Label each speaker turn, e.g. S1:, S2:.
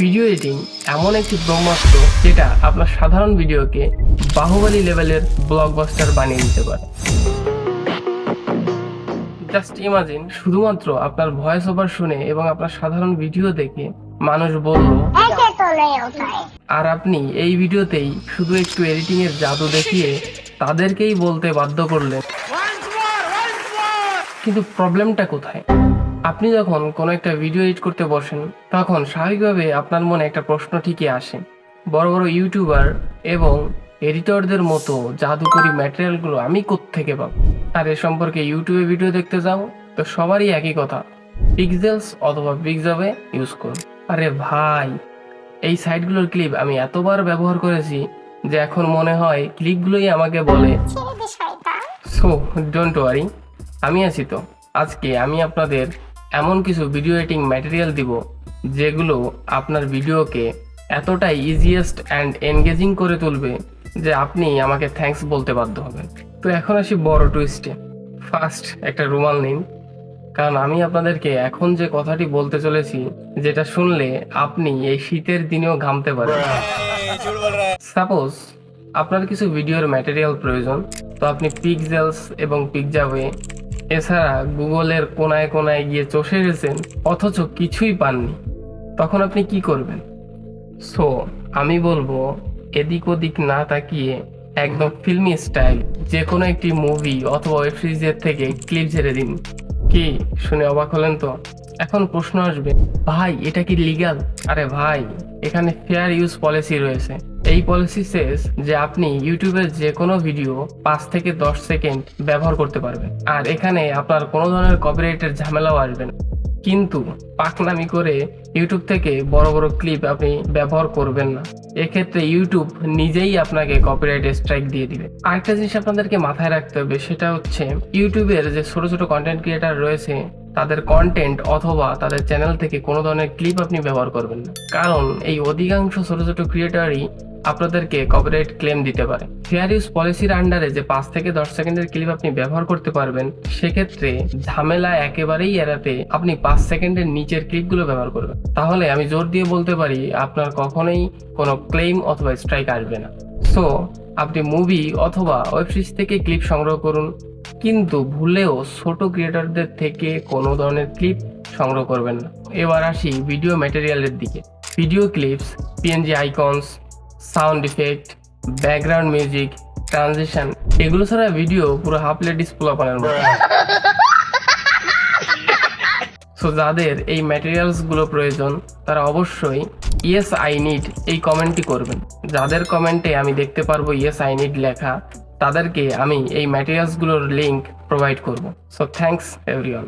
S1: Video editing এমন একটি ব্রহ্মাস্ত্র যেটা আপনার সাধারণ ভিডিওকে বাহুবলী লেভেলের ব্লকবাস্টার বানিয়ে দিতে পারে। জাস্ট ইমাজিন শুধুমাত্র আপনার ভয়েস ওভার শুনে এবং আপনার সাধারণ ভিডিও দেখে মানুষ বলল আর আপনি এই ভিডিওতেই শুধু একটু এডিটিং এর জাদু দেখিয়ে তাদেরকেই বলতে বাধ্য করলেন। কিন্তু প্রবলেমটা কোথায়? আপনি যখন কোনো একটা ভিডিও এডিট করতে বসেন তখন স্বাভাবিকভাবে আপনার মনে একটা প্রশ্ন ঠিকই আসে। বড় বড় ইউটিউবার এবং এডিটরদের মতো জাদুকরি ম্যাটেরিয়ালগুলো আমি কোত্থেকে পাবো? আর এ সম্পর্কে ইউটিউবে ভিডিও দেখতে যাও তো সবারই একই কথা পিক্সেলস অথবা পিক্সাবে ইউজ করুন। আরে ভাই এই সাইটগুলোর ক্লিপ আমি এতবার ব্যবহার করেছি যে এখন মনে হয় ক্লিপগুলোই আমাকে বলে সো ডোন্ট ওয়ারি আমি আছি তো। আজকে আমি আপনাদের এমন কিছু ভিডিও এডিটিং ম্যাটেরিয়াল দিব, যেগুলো আপনার ভিডিওকে এতটাই ইজিয়েস্ট অ্যান্ড এনগেজিং করে তুলবে যে আপনি আমাকে থ্যাঙ্কস বলতে বাধ্য হবেন। তো এখন আসি বড় টুইস্টে ফার্স্ট একটা রুমাল নিন। কারণ আমি আপনাদেরকে এখন যে কথাটি বলতে চলেছি, যেটা শুনলে আপনি এই শীতের দিনেও ঘামতে পারেন। সাপোজ আপনার কিছু ভিডিওর ম্যাটেরিয়াল প্রয়োজন, তো আপনি পিক্সেলস এবং পিকজাবে এছাড়া গুগলের কোনায় কোনায় গিয়ে চষে গেছেন, অথচ কিছুই পাননি। তখন আপনি কি করবেন? সো, আমি বলব, এদিক ওদিক না তাকিয়ে একদম ফিল্মি স্টাইল যে কোনো একটি মুভি অথবা ওয়েব সিরিজের থেকে ক্লিপ ঝেড়ে দিন। কি, শুনে অবাক হলেন তো? এখন প্রশ্ন আসবে, ভাই, এটা কি লিগ্যাল আরে ভাই, এখানে ফেয়ার ইউজ পলিসি রয়েছে। এই পলিসি সেস যে আপনি ইউটিউবের যে কোনো ভিডিও পাঁচ থেকে দশ সেকেন্ড ব্যবহার করতে পারবেন। আর এখানে আপনার কোনো ধরনের কপিরাইটের ঝামেলাও আসবে না। কিন্তু পাকনামি করে ইউটিউব থেকে বড় বড় ক্লিপ আপনি ব্যবহার করবেন না। এক্ষেত্রে ইউটিউব নিজেই আপনাকে কপিরাইট স্ট্রাইক দিয়ে দিবে। আরেকটা জিনিস আপনাদেরকে মাথায় রাখতে হবে, সেটা হচ্ছে ইউটিউবের যে ছোট ছোট কন্টেন্ট ক্রিয়েটার রয়েছে তাদের কন্টেন্ট অথবা তাদের চ্যানেল থেকে কোনো ধরনের ক্লিপ আপনি ব্যবহার করবেন না। কারণ এই অধিকাংশ ছোট ছোট ক্রিয়েটারই আপনাদেরকে কপিরাইট ক্লেম দিতে পারে। ফেয়ার ইউজ পলিসির আন্ডারে যে পাঁচ থেকে দশ সেকেন্ডের ক্লিপ আপনি ব্যবহার করতে পারবেন, সেক্ষেত্রে ঝামেলা একেবারেই এড়াতে আপনি পাঁচ সেকেন্ডের নিচের ক্লিপগুলো ব্যবহার করবেন। তাহলে আমি জোর দিয়ে বলতে পারি, আপনার কখনোই কোনো ক্লেম অথবা স্ট্রাইক আসবে না। সো আপনি মুভি অথবা ওয়েব সিরিজ থেকে ক্লিপ সংগ্রহ করুন কিন্তু ভুলেও ছোট ক্রিয়েটারদের থেকে কোনো ধরনের ক্লিপ সংগ্রহ করবেন না। এবার আসি ভিডিও ম্যাটেরিয়ালের দিকে। Video clips PNG icons sound effect background music transition এগুলো ছাড়া ভিডিও পুরো হাফ প্লেট ডিসপ্লে বানানোর মতো সো যাদের এই ম্যাটেরিয়ালসগুলো প্রয়োজন, তারা অবশ্যই ইয়েস আই নিড এই কমেন্টটি করবেন। যাদের কমেন্টে আমি দেখতে পারব ইয়েস আই নিড লেখা তাদেরকে আমি এই ম্যাটেরিয়ালসগুলোর লিঙ্ক প্রোভাইড করব। So thanks everyone